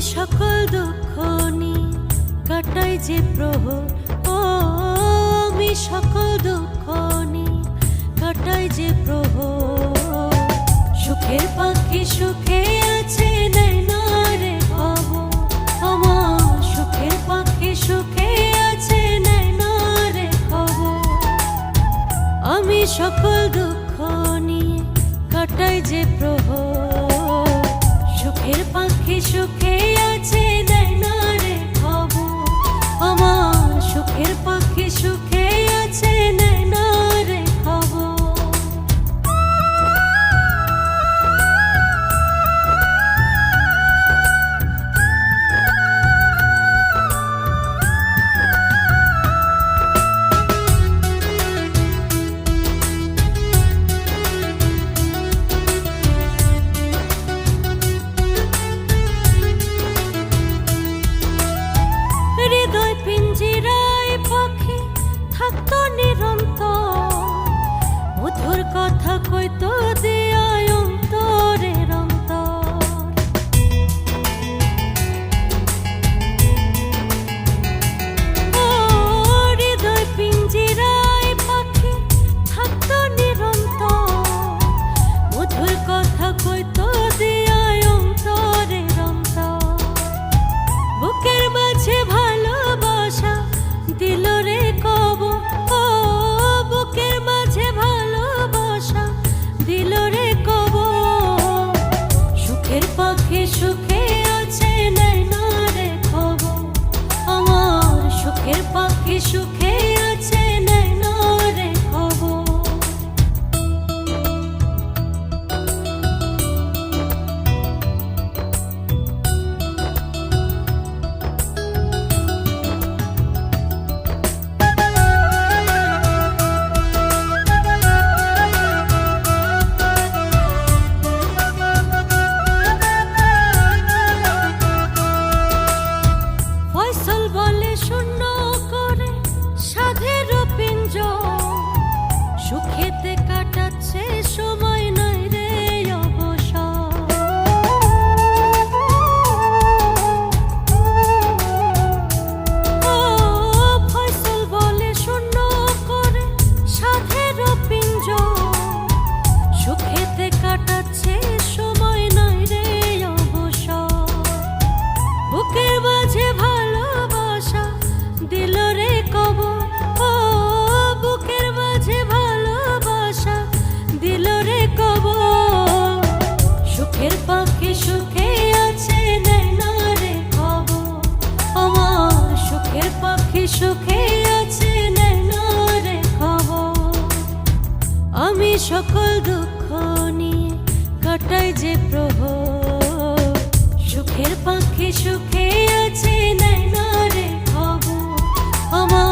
সকল দুঃখ কাটাই যে প্রহর। ও, আমি সকল দুঃখ কাটাই যে প্রহর। সুখের পাখি সুখে আছে নাই না রে খবর। আমার সুখের পাখি সুখে আছে নাই না রে আমি সকল দুঃখ নিয়ে কাটাই যে প্রহর। সুখের পাখি সুখে আছে নैना রে খবর আমার সুখের পাখি সুখে আমি সকল দুঃখ নিয়ে কাটাই যে প্রহ সুখের পাখি সুখে আছে নাই না রে খবর। আমার